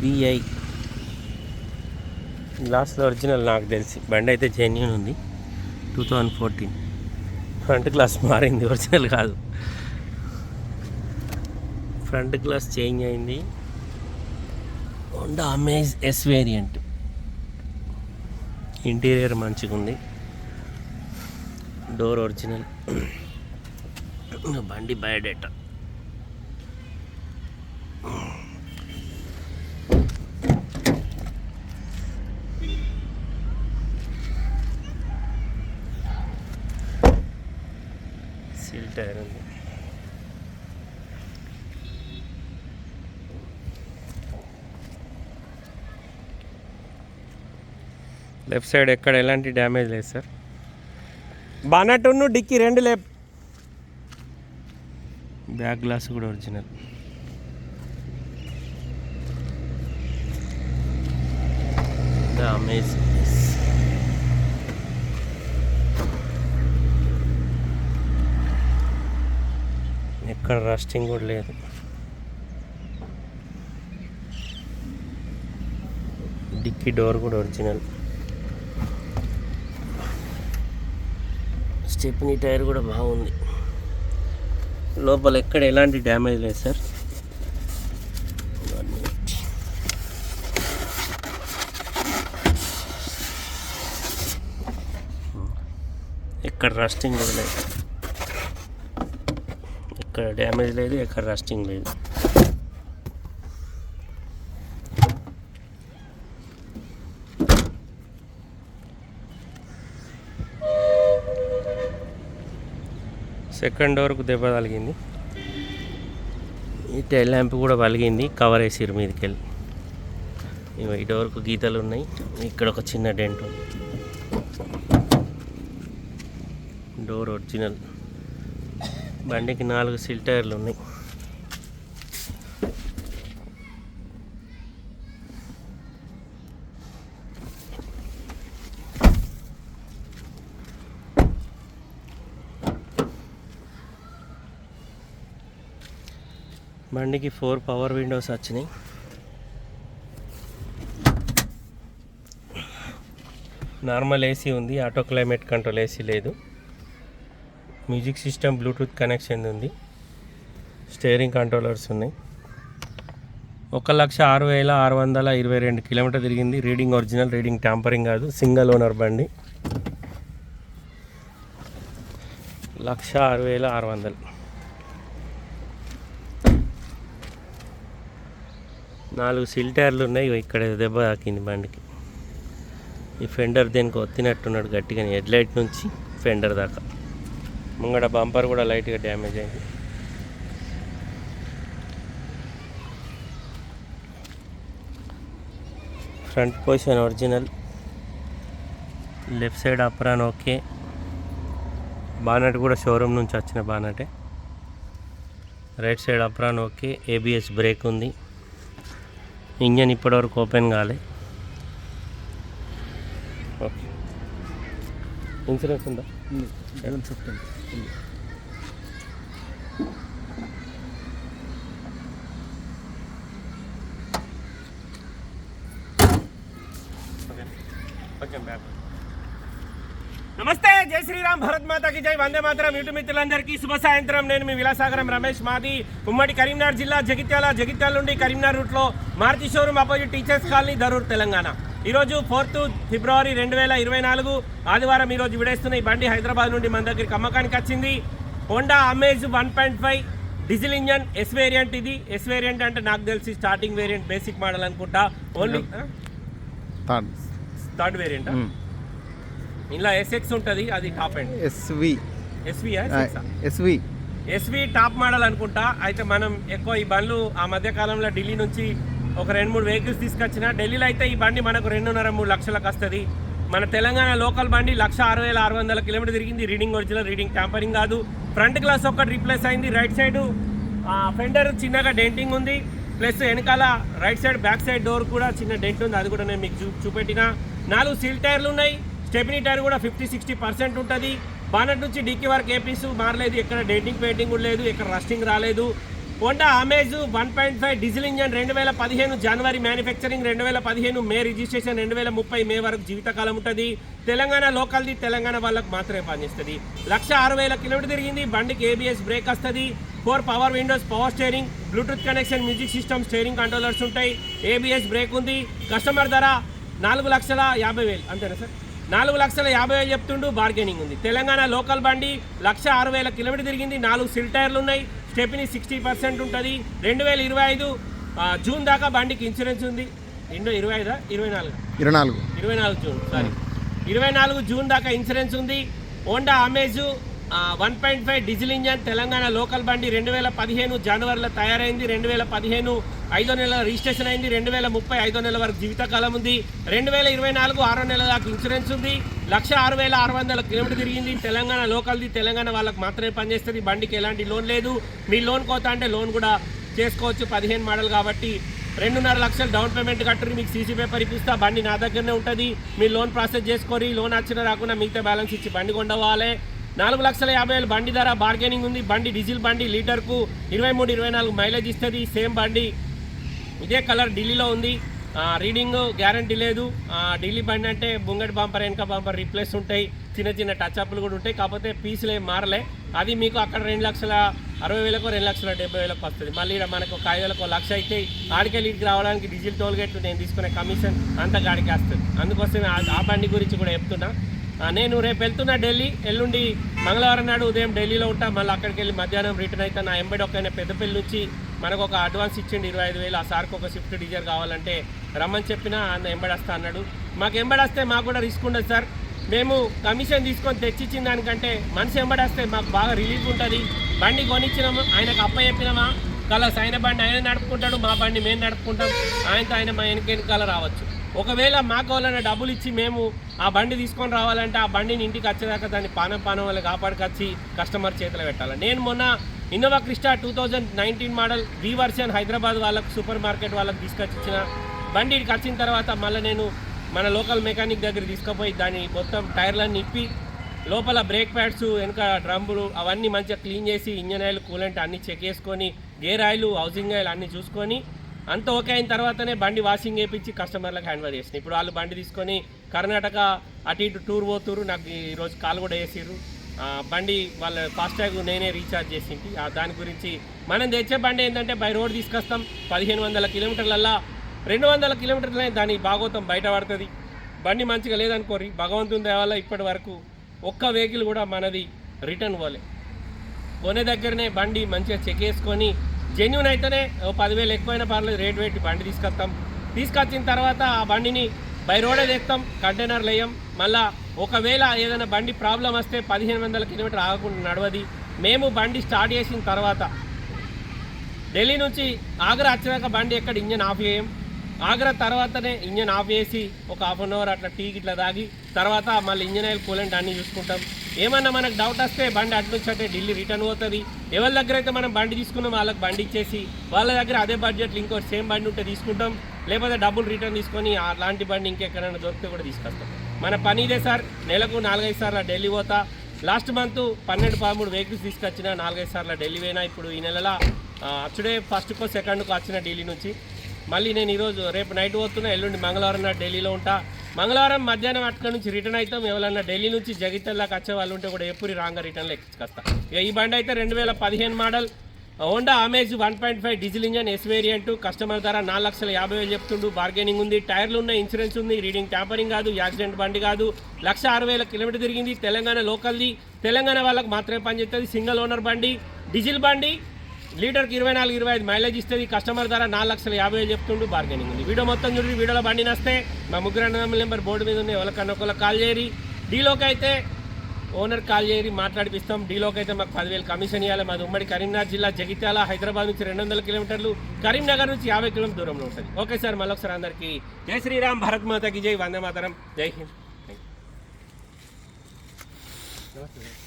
SBI గ్లాస్లో original నాకు తెలిసి. బండి అయితే జెన్యున్ ఉంది. Two thousand fourteen front glass మారింది. ఒరిజినల్ కాదు. ఫ్రంట్ గ్లాస్ చేంజ్ అయింది. Honda Amaze S variant interior మంచిగా ఉంది. డోర్ ఒరిజినల్ బండి బయోడేటా సీల్ టైర్ ఉంది లెఫ్ట్ సైడ్ ఎక్కడ ఎలాంటి డ్యామేజ్ లేదు సార్. బానట్టును డిక్కీ రెండు లేప్ బ్యాక్ గ్లాస్ కూడా ఒరిజినల్. ద అమేజింగ్ ఎక్కడ రస్టింగ్ కూడా లేదు. డిక్కీ డోర్ కూడా ఒరిజినల్. స్టెప్నీ టైర్ కూడా బాగుంది. లోపల ఎక్కడ ఎలాంటి డ్యామేజ్ లేదు సార్. ఎక్కడ రస్టింగ్ కూడా లేదు. ఎక్కడ డ్యామేజ్ లేదు ఎక్కడ రస్టింగ్ లేదు. సెకండ్ డోర్కు దెబ్బ తగిలింది. ఈ టైల్ ల్యాంప్ కూడా పలిగింది కవర్ వేసిరు మీదకి వెళ్ళి. ఇవి ఈ డోర్కు గీతలు ఉన్నాయి ఇక్కడ ఒక చిన్న డెంట్ ఉంది. డోర్ ఒరిజినల్ బండికి నాలుగు సిల్ టైర్లు ఉన్నాయి. బండికి ఫోర్ పవర్ విండోస్ వచ్చినాయి. నార్మల్ ఏసీ ఉంది ఆటో క్లైమేట్ కంట్రోల్ ఏసీ లేదు. మ్యూజిక్ సిస్టమ్ బ్లూటూత్ కనెక్షన్ ఉంది. స్టీరింగ్ కంట్రోలర్స్ ఉన్నాయి. ఒక లక్ష ఆరు వేల ఆరు వందల ఇరవై రెండు కిలోమీటర్ తిరిగింది. రీడింగ్ ఒరిజినల్ రీడింగ్ ట్యాంపరింగ్ కాదు సింగల్ ఓనర్ బండి. లక్ష ఆరు వేల ఆరు వందలు. నాలుగు సిల్టర్లు ఉన్నాయి. ఇక్కడ దెబ్బ తాకింది బండికి. ఈ ఫెండర్ దేనికి ఒత్తినట్టున్నాడు గట్టిగా హెడ్ లైట్ నుంచి ఫెండర్ దాకా. ముంగడ బంపర్ కూడా లైట్గా డ్యామేజ్ అయింది. Front position original left side apron okay bonnet కూడా షోరూమ్ నుంచి వచ్చిన బానటే. Right side apron okay ABS brake ఉంది. ఇంజన్ ఇప్పటివరకు ఓపెన్ కాలే. ఓకే. ఇన్సూరెన్స్ ఉందా జూన్ ఫిఫ్టీన్ కొంచెం బ్యాక్ నమస్తే జై శ్రీరామ్ భరత్ మాతాకి జై. వందే మాతరం. యూట్యూబ్ మిత్రులందరికీ శుభ సాయంత్రం. నేను మీ విలాసాగరం రమేష్. మాది ఉమ్మడి కరీంనగర్ జిల్లా జగిత్యాల జగిత్యాల నుండి కరీంనగర్ రూట్లో Maruti showroom opposite teachers colony Dharur Telangana. ఈరోజు ఫోర్త్ ఫిబ్రవరి రెండు వేల ఇరవై నాలుగు. ఆదివారం ఈరోజు విడేస్తున్న ఈ బండి హైదరాబాద్ నుండి మన దగ్గరికి అమ్మకానికి వచ్చింది. Honda Amaze one point five diesel engine S variant ఇది. ఎస్ వేరియంట్ అంటే నాకు తెలిసి స్టార్టింగ్ వేరియంట్ బేసిక్ మోడల్ అనుకుంటా. ఓన్లీ థర్డ్ థర్డ్ వేరియంట్ ఇలా ఎస్ఎక్స్ ఉంటుంది అది top end SV SV SV SV top model అనుకుంటా. అయితే మనం ఎక్కువ ఈ బండ్లు ఆ మధ్య కాలంలో ఢిల్లీ నుంచి ఒక రెండు మూడు వెహికల్స్ తీసుకొచ్చిన ఢిల్లీలో అయితే ఈ బండి మనకు రెండున్నర మూడు లక్షలకు వస్తుంది. మన తెలంగాణ లోకల్ బండి లక్ష ఆరు వేల ఆరు వందల కిలోమీటర్ తిరిగింది. రీడింగ్ ఒరిజినల్ రీడింగ్ ట్యాంపరింగ్ కాదు. ఫ్రంట్ గ్లాస్ ఒక్కటి రీప్లేస్ అయింది. రైట్ సైడ్ ఫెండర్ చిన్నగా డెంటింగ్ ఉంది. ప్లస్ వెనకాల right side back side door కూడా చిన్న డెంట్ ఉంది. అది కూడా నేను మీకు చూ చూపెట్టిన. నాలుగు సీల్ టైర్లు ఉన్నాయి. స్టెపినీ టైర్ కూడా ఫిఫ్టీ సిక్స్టీ పర్సెంట్ ఉంటుంది. బానట్ నుంచి డిక్కీ వరకు ఏ పీసు మారలేదు. ఎక్కడ డెంటింగ్ పెయింటింగ్ కూడా లేదు. ఎక్కడ రస్టింగ్ రాలేదు. Honda Amaze one point five diesel engine రెండు వేల పదిహేను జనవరి మ్యానుఫ్యాక్చరింగ్ రెండు వేల పదిహేను మే రిజిస్ట్రేషన్ రెండు వేల ముప్పై మే వరకు జీవితకాలం ఉంటుంది. తెలంగాణ లోకల్ది తెలంగాణ వాళ్ళకు మాత్రమే పనిచేస్తుంది. లక్ష ఆరు వేల కిలోమీటర్ తిరిగింది. బండికి ఏబిఎస్ బ్రేక్ వస్తుంది. Four power windows power steering Bluetooth connection music system steering controllers ఉంటాయి. ఏబిఎస్ బ్రేక్ ఉంది. కస్టమర్ ధర నాలుగు లక్షల యాభై వేలు. అంతేనా సార్? నాలుగు లక్షల యాభై వేలు చెప్తుండు బార్గెనింగ్ ఉంది. తెలంగాణ లోకల్ బండి లక్ష ఆరు వేల కిలోమీటర్ తిరిగింది నాలుగు సిల్ టైర్లు ఉన్నాయి. స్టెప్ని సిక్స్టీ పర్సెంట్ ఉంటుంది. రెండు వేల ఇరవై ఐదు జూన్ దాకా బండికి ఇన్సూరెన్స్ ఉంది. రెండు ఇరవై ఐదా? ఇరవై నాలుగు? ఇరవై నాలుగు. ఇరవై నాలుగు జూన్ సారీ ఇరవై నాలుగు జూన్ దాకా ఇన్సూరెన్స్ ఉంది. Honda Amaze one point five diesel engine Telangana local బండి రెండు వేల పదిహేను జనవరిలో తయారైంది రెండు వేల పదిహేను ఐదో నెల రిజిస్ట్రేషన్ అయింది రెండు వేల ముప్పై ఐదో నెల వరకు జీవితకాలం ఉంది. రెండు వేల ఇరవై నాలుగు ఆరో నెల దాకా ఇన్సూరెన్స్ ఉంది. లక్ష ఆరు వేల ఆరు వందల కిలోమీటర్ తిరిగింది. తెలంగాణ లోకల్ది తెలంగాణ వాళ్ళకి మాత్రమే పనిచేస్తుంది. బండికి ఎలాంటి లోన్ లేదు. మీ లోన్ కోత అంటే లోన్ కూడా చేసుకోవచ్చు. పదిహేను మోడల్ కాబట్టి రెండున్నర లక్షలు డౌన్ పేమెంట్ కట్టరు మీకు సీసీ పేపర్ ఇప్పిస్తా. బండి నా దగ్గరనే ఉంటుంది. మీరు లోన్ ప్రాసెస్ చేసుకొని లోన్ వచ్చినా రాకుండా మిగతా బ్యాలెన్స్ ఇచ్చి బండి కొండవాలి నాలుగు లక్షల యాభై వేలు బండి ధర బార్గెనింగ్ ఉంది. బండి డీజిల్ బండి లీటర్కు ఇరవై మూడు ఇరవై నాలుగు మైలేజ్ ఇస్తుంది. సేమ్ బండి. ఇదే కలర్ ఢిల్లీలో ఉంది. రీడింగ్ గ్యారంటీ లేదు. ఢిల్లీ బండి అంటే బుంగటి బంపర్ వెనక బంపర్ రీప్లేస్ ఉంటాయి. చిన్న చిన్న టచ్ అప్లు కూడా ఉంటాయి. కాకపోతే పీసులు ఏం మారలే. అది మీకు అక్కడ రెండు లక్షల అరవై వేలకు రెండు లక్షల డెబ్బై వేలకు వస్తుంది. మళ్ళీ మనకు ఒక ఐదు వేలకు లక్ష అయితే ఆడికెళ్ళి ఇక్కడికి రావడానికి డీజిల్ టోల్గేట్ నేను తీసుకునే కమిషన్ అంతా గాడికి వస్తుంది అందుకోసమే ఆ- బండి గురించి కూడా చెప్తున్నా. నేను రేపు వెళ్తున్నా ఢిల్లీ. ఎల్లుండి మంగళవారం నాడు ఉదయం ఢిల్లీలో ఉంటా. మళ్ళీ అక్కడికి వెళ్ళి మధ్యాహ్నం రిటర్న్ అయితే. నా ఎంబడి ఒక పెద్దపల్లి నుంచి మనకు ఒక అడ్వాన్స్ ఇచ్చిండు ఇరవై ఐదు వేలు. ఆ సార్కి ఒక స్విఫ్ట్ డీజర్ కావాలంటే రమ్మని చెప్పినా అన్న ఎంబడేస్తా అన్నాడు. మాకు ఎంబడేస్తే మాకు కూడా రిస్క్ ఉండదు సార్. మేము కమిషన్ తీసుకొని తెచ్చిచ్చిన దానికంటే మనిషి ఎంబడేస్తే మాకు బాగా రిలీఫ్ ఉంటుంది. బండి కొనిచ్చినాము ఆయనకు అప్ప చెప్పినామా? కలర్స్. ఆయన బండి ఆయన నడుపుకుంటాడు. మా బండి మేము నడుపుకుంటాం. ఆయనతో ఆయన మా వెనక వెనకాల రావచ్చు. ఒకవేళ మాకు వాళ్ళని డబ్బులు ఇచ్చి మేము ఆ బండి తీసుకొని రావాలంటే ఆ బండిని ఇంటికి వచ్చేదాకా దాన్ని పానం పానం వల్ల కాపాడుకొచ్చి కస్టమర్ చేతిలో పెట్టాలి. నేను మొన్న Innova Crysta two thousand nineteen model V version Hyderabad వాళ్ళకు సూపర్ మార్కెట్ వాళ్ళకి తీసుకొచ్చి ఇచ్చిన బండి ఇక్కడికి వచ్చిన తర్వాత మళ్ళీ నేను మన లోకల్ మెకానిక్ దగ్గర తీసుకుపోయి దాన్ని మొత్తం టైర్లన్నీ ఇప్పి లోపల బ్రేక్ ప్యాడ్స్ వెనక డ్రమ్ములు అవన్నీ మంచిగా క్లీన్ చేసి ఇంజన్ ఆయిల్ కూలెంట్ అన్నీ చెక్ చేసుకొని గేర్ ఆయిల్ హౌసింగ్ ఆయిల్ అన్నీ చూసుకొని అంత ఓకే అయిన తర్వాతనే బండి వాషింగ్ చేయించి కస్టమర్లకు హ్యాండ్ ఓవర్ చేసిన. ఇప్పుడు వాళ్ళు బండి తీసుకొని కర్ణాటక అటు ఇటు టూర్ పోతురు నాకు ఈరోజు కాల్ కూడా వేసిర్రు ఆ, బండి వాళ్ళ ఫాస్టాగ్ నేనే రీఛార్జ్ చేసింది ఆ, దాని గురించి మనం తెచ్చే బండి ఏంటంటే బై రోడ్ తీసుకొస్తాం. పదిహేను వందల కిలోమీటర్లల్లా రెండు వందల కిలోమీటర్లనే దాని భాగోతం బయట పడుతుంది. బండి మంచిగా లేదనుకోరి భగవంతుని దేవాల ఇప్పటి వరకు ఒక్క వెహికల్ కూడా మనది రిటర్న్ పోలే. కొనే దగ్గరనే బండి మంచిగా చెక్ చేసుకొని జెన్యున్ అయితేనే ఓ పదివేలు ఎక్కువైనా పర్లేదు రేట్ పెట్టి బండి తీసుకొస్తాం. తీసుకొచ్చిన తర్వాత ఆ బండిని బై రోడే తెస్తాం కంటైనర్లు వేయం. మళ్ళా ఒకవేళ ఏదైనా బండి ప్రాబ్లం వస్తే పదిహేను వందల కిలోమీటర్ ఆగకుండా నడవది. మేము బండి స్టార్ట్ చేసిన తర్వాత ఢిల్లీ నుంచి ఆగ్రా వచ్చినాక బండి ఎక్కడ ఇంజన్ ఆఫ్ చేయం. ఆగ్రా తర్వాతనే ఇంజన్ ఆఫ్ చేసి ఒక హాఫ్ అన్ అవర్ అట్లా టీ ఇట్లా తాగి తర్వాత మళ్ళీ ఇంజన్ ఆయిల్ కూలెంట్ అన్నీ చూసుకుంటాం. ఏమన్నా మనకు డౌట్ వస్తే బండి అటు నుంచి అంటే ఢిల్లీ రిటర్న్ పోతుంది. ఎవరి దగ్గర అయితే మనం బండి తీసుకున్నాం వాళ్ళకి బండి ఇచ్చేసి వాళ్ళ దగ్గర అదే బడ్జెట్లో ఇంకో సేమ్ బండి ఉంటే తీసుకుంటాం. లేకపోతే డబ్బులు రిటర్న్ తీసుకొని అలాంటి బండి ఇంకెక్కడైనా దొరికితే కూడా తీసుకొస్తాం. మన పని ఇదే సార్. నెలకు నాలుగైదు సార్లు ఢిల్లీ పోతా. లాస్ట్ మంత్ పన్నెండు పదమూడు వెహికల్స్ తీసుకొచ్చిన నాలుగైదు సార్లు ఢిల్లీ పోయినా. ఇప్పుడు ఈ నెలలో అచ్చుడే ఫస్ట్కో సెకండ్కో వచ్చిన ఢిల్లీ నుంచి. మళ్ళీ నేను ఈరోజు రేపు నైట్ పోతున్నా. ఎల్లుండి మంగళవారం నాడు ఢిల్లీలో ఉంటా. మంగళవారం మధ్యాహ్నం అక్కడ నుంచి రిటర్న్ అవుతాం ఎవరన్నా ఢిల్లీ నుంచి జగిత్యాలకు వచ్చే వాళ్ళు ఉంటే కూడా ఎప్పుడు రాంగా రిటర్న్లో ఎక్కించుకొస్తా. ఇక ఈ బండి అయితే రెండు వేల పదిహేను model. Honda Amaze one point five diesel engine S variant customer ధర నాలుగు లక్షల యాభై వేలు చెప్తుండు. బార్గెనింగ్ ఉంది టైర్లు ఉన్నాయి ఇన్సూరెన్స్ ఉంది. రీడింగ్ ట్యాంపరింగ్ కాదు యాక్సిడెంట్ బండి కాదు. లక్ష ఆరు వేల కిలోమీటర్ తిరిగింది తెలంగాణ లోకల్ది తెలంగాణ వాళ్ళకి మాత్రమే పనిచేస్తుంది సింగిల్ ఓనర్ బండి డీజిల్ బండి. లీటర్కి ఇరవై నాలుగు ఇరవై ఐదు మైలేజ్ ఇస్తుంది. కస్టమర్ ధర నాలుగు లక్షల యాభై వేలు చెప్తుండు బార్గెనింగ్ ఉంది. వీడియో మొత్తం చూడండి వీడియోలో బండి నస్తే. మా ముగ్గురు అన్నదమ్ముల నెంబర్ బోర్డు మీద ఉంది ఎవరికన్నా ఒకళ్ళకి కాల్ చేయరి డీలోకి అయితే ఓనర్ కాల్ చేయరి మాట్లాడిపిస్తాం. డీలోకి అయితే మాకు పదివేలు కమిషన్ ఇవ్వాలి మాది ఉమ్మడి కరీంనగర్ జిల్లా జగిత్యాల హైదరాబాద్ నుంచి రెండు వందల కిలోమీటర్లు. కరీంనగర్ నుంచి యాభై కిలోమీటర్ దూరంలో ఉంటుంది. ఓకే సార్ మళ్ళొకసారి అందరికీ జై శ్రీరామ్ భరత్ మాతకి జై. వందే మాతరం. జై హింద్. నమస్తే